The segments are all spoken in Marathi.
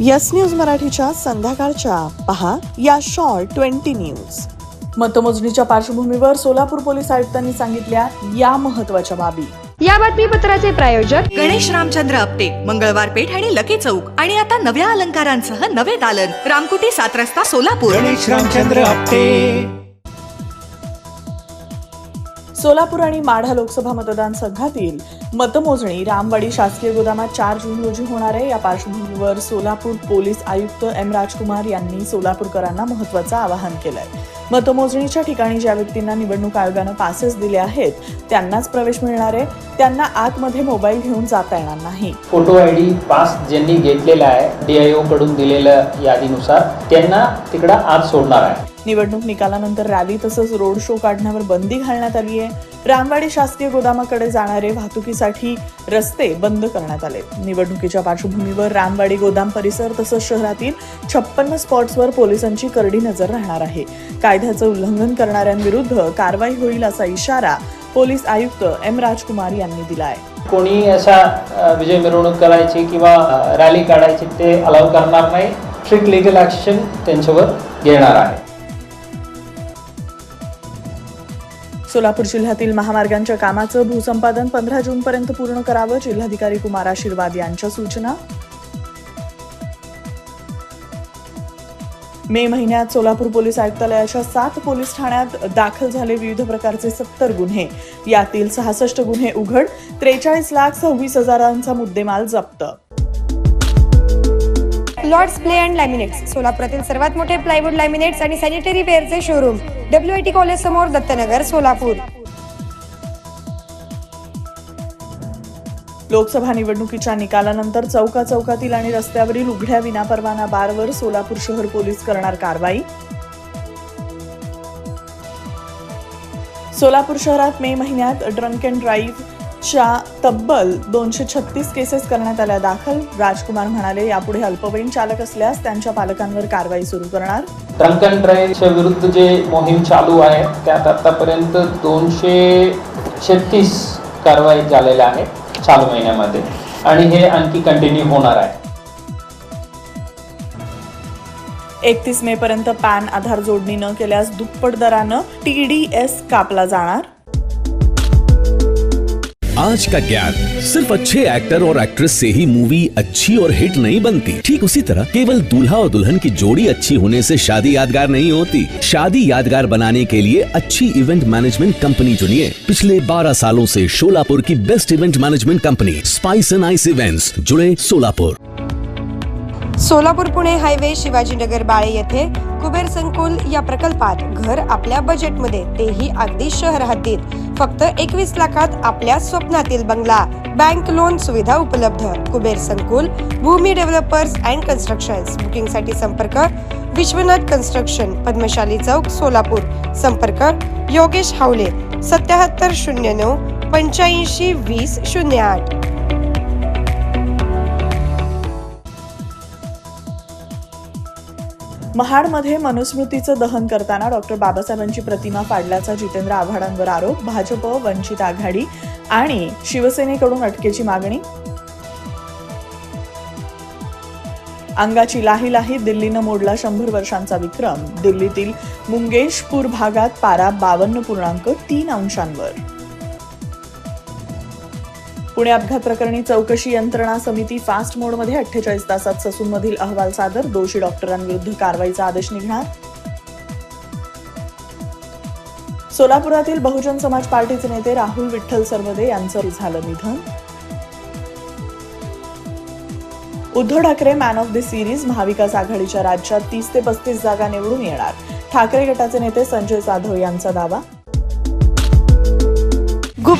यस न्यूज मराठीच्या संध्याकाळच्या. पहा या शॉर्ट ट्वेंटी न्यूज. मतमोजणीच्या पार्श्वभूमीवर सोलापूर पोलीस आयुक्तांनी सांगितल्या या महत्त्वाच्या बाबी. या बातमीपत्राचे प्रायोजक गणेश रामचंद्र आपटे मंगळवार पेठ आणि लकी चौक आणि आता नव्या अलंकारांसह नवे दालन. रामकुटी सात रस्ता सोलापूर. गणेश रामचंद्र आपटे. सोलापूर आणि माढा लोकसभा मतदारसंघातील मतमोजणी रामवाडी शासकीय गोदामात चार जून रोजी होणार आहे. या पार्श्वभूमीवर सोलापूर पोलीस आयुक्त एम राजकुमार यांनी सोलापूरकरांना महत्वाचं आवाहन केलंय. मतमोजणीच्या ठिकाणी ज्या व्यक्तींना निवडणूक आयोगानं पासेस दिले आहेत त्यांनाच प्रवेश मिळणार आहे. त्यांना आतमध्ये मोबाईल घेऊन जाता येणार नाही. फोटो आय डी पास ज्यांनी घेतलेला आहे डीआयओ कडून दिलेल्या यादीनुसार त्यांना तिकडं आत सोडणार आहे. निवडणूक निकालानंतर रॅली तसंच रोड शो काढण्यावर बंदी घालण्यात आली आहे. रामवाडी शासकीय गोदामाकडे जाणारे वाहतुकीसाठी रस्ते बंद करण्यात आले. निवडणुकीच्या पार्श्वभूमीवर रामवाडी गोदाम परिसर तसंच शहरातील छप्पन्न स्पॉट्सवर पोलिसांची करडी नजर राहणार आहे. कायद्याचं उल्लंघन करणाऱ्यांविरुद्ध कारवाई होईल असा इशारा पोलीस आयुक्त एम राजकुमार यांनी दिला आहे. कोणी असा विजय मिरवणूक करायची किंवा रॅली काढायची ते अलाव करणार नाही. स्ट्रिक्ट लिगल ॲक्शन त्यांच्यावर घेणार आहे. सोलापूर जिल्ह्यातील महामार्गांच्या कामाचं भूसंपादन पंधरा जूनपर्यंत पूर्ण करावं जिल्हाधिकारी कुमार आशीर्वाद यांच्या सूचना. मे महिन्यात सोलापूर पोलीस आयुक्तालयाच्या सात पोलीस ठाण्यात दाखल झाले विविध प्रकारचे सत्तर गुन्हे. यातील सहासष्ट गुन्हे उघड त्रेचाळीस लाख सव्वीस हजारांचा मुद्देमाल जप्त. लॉर्ड्स प्ले अँड लॅमिनेट्स सोलापुरातील सर्वात मोठे प्लायवूड लॅमिनेट्स आणि sanitary वेअरचे showroom W I T college समोर दत्तनगर सोलापूर. लोकसभा निवडणुकीच्या निकालानंतर चौका चौकातील आणि रस्त्यावरील उघड्या विनापरवाना बारवर सोलापूर शहर पोलीस करणार कारवाई. सोलापूर शहरात मे महिन्यात ड्रंक अँड ड्राईव्हच्या तब्बल दोनशे छत्तीस केसेस करण्यात आल्या दाखल. राजकुमार म्हणाले यापुढे अल्पवयीन चालक असल्यास त्यांच्या पालकांवर कारवाई सुरू करणार. ड्रंक अँड ड्राईव्हच्या विरुद्ध जे मोहीम चालू आहे त्यात आतापर्यंत दोनशे छत्तीस कारवाई झालेल्या आहेत चालू महिन्यामध्ये. आणि हे आणखी कंटिन्यू होणार आहे. एकतीस मे पर्यंत पॅन आधार जोडणी न केल्यास दुप्पट दरानं टीडीएस कापला जाणार. आज का ज्ञान सिर्फ़ अच्छे एक्टर और एक्ट्रेस से ही मूवी अच्छी और हिट नहीं बनती। ठीक उसी तरह केवल दूल्हा और दुल्हन की जोड़ी अच्छी होने से शादी यादगार नहीं होती। शादी यादगार बनाने के लिए अच्छी इवेंट मैनेजमेंट कंपनी चुनिए। पिछले 12 सालों से शोलापुर की best event management company spice and ice events जुड़े सोलापुर सोलापूर पुणे हायवे शिवाजीनगर बाळे येथे कुबेर संकुल या प्रकल्पात घर आपल्या बजेटमध्ये तेही अगदी शहर हद्दीत. फक्त एकवीस लाखात आपल्या स्वप्नातील बंगला बँक लोन सुविधा उपलब्ध. कुबेर संकुल भूमी डेव्हलपर्स अँड कन्स्ट्रक्शन्स. बुकिंगसाठी संपर्क विश्वनाथ कन्स्ट्रक्शन पद्मशाली चौक सोलापूर. संपर्क योगेश हावले सत्याहत्तर शून्य नऊ पंच्याऐंशी वीस शून्य आठ. महाडमध्ये मनुस्मृतीचं दहन करताना डॉक्टर बाबासाहेबांची प्रतिमा फाडल्याचा जितेंद्र आव्हाडांवर आरोप भाजप वंचित आघाडी आणि शिवसेनेकडून अटकेची मागणी? अंगाची लाही लाही दिल्लीनं मोडला शंभर वर्षांचा विक्रम. दिल्लीतील मुंगेशपूर भागात पारा बावन्न पूर्णांक तीन अंशांवर. पुणे अपघात प्रकरणी चौकशी यंत्रणा समिती फास्ट मोडमध्ये अठ्ठेचाळीस तासात ससूनमधील अहवाल सादर. दोषी डॉक्टरांविरुद्ध कारवाईचा आदेश निघणार. सोलापुरातील बहुजन समाज पार्टीचे नेते राहुल विठ्ठल सरवदे यांचं झालं निधन. Uddhav Thackeray man of the series महाविकास आघाडीच्या राज्यात तीस ते पस्तीस जागा निवडून येणार. ठाकरे गटाचे नेते संजय जाधव यांचा दावा.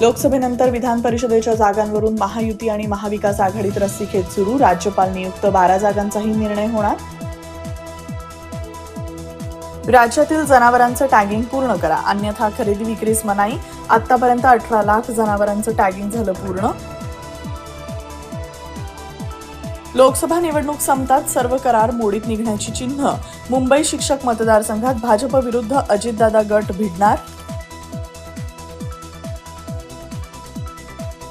लोकसभेनंतर विधान परिषदेच्या जागांवरून महायुती आणि महाविकास आघाडीत रस्सीखेच सुरू. राज्यपाल नियुक्त बारा जागांचाही निर्णय होणार. राज्यातील जनावरांचं टॅगिंग पूर्ण करा. अन्यथा खरेदी विक्रीस मनाई. आतापर्यंत अठरा लाख जनावरांचं टॅगिंग झालं पूर्ण. लोकसभा निवडणूक संपतात सर्व करार मोडीत निघण्याची चिन्ह. मुंबई शिक्षक मतदारसंघात भाजप विरुद्ध अजितदादा गट भिडणार.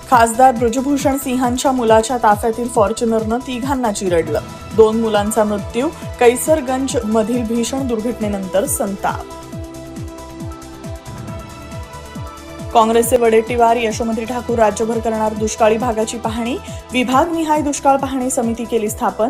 खासदार ब्रजभूषण सिंहांच्या मुलाच्या ताफ्यातील फॉर्च्युनरनं तिघांना चिरडलं. दोन मुलांचा मृत्यू कैसरगंज मधील भीषण दुर्घटनेनंतर संताप. काँग्रेसचे वडेट्टीवार यशोमती ठाकूर राज्यभर करणार दुष्काळी भागाची पाहणी. विभागनिहाय दुष्काळ पाहणी समिती केली स्थापन.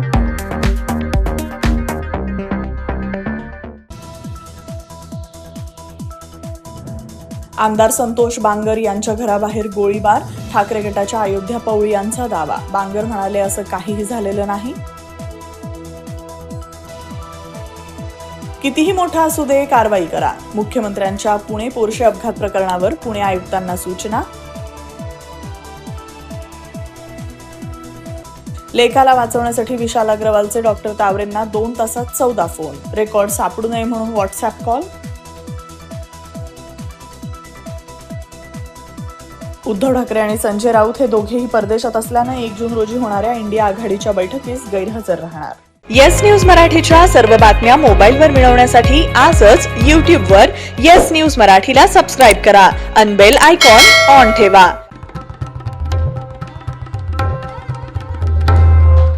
आमदार संतोष बांगर यांच्या घराबाहेर गोळीबार ठाकरे गटाच्या अयोध्या पवळी यांचा दावा. बांगर म्हणाले असं काहीही झालेलं नाही. कितीही मोठा असू दे कारवाई करा. मुख्यमंत्र्यांच्या पुणे पोरशे अपघात प्रकरणावर पुणे आयुक्तांना सूचना. लेखाला वाचवण्यासाठी विशाल अग्रवालचे डॉक्टर तावरेंना दोन तासात चौदा फोन. रेकॉर्ड सापडू नये म्हणून व्हॉट्सअप कॉल. उद्धव ठाकरे आणि संजय राऊत हे दोघेही परदेशात असल्यानं एक जून रोजी होणाऱ्या इंडिया आघाडीच्या बैठकीस गैरहजर राहणार. येस न्यूज मराठीच्या सर्व बातम्या मोबाईलवर मिळवण्यासाठी आजच यूट्यूबवर येस न्यूज मराठीला सबस्क्राईब करा. अनबेल आयकॉन ऑन ठेवा.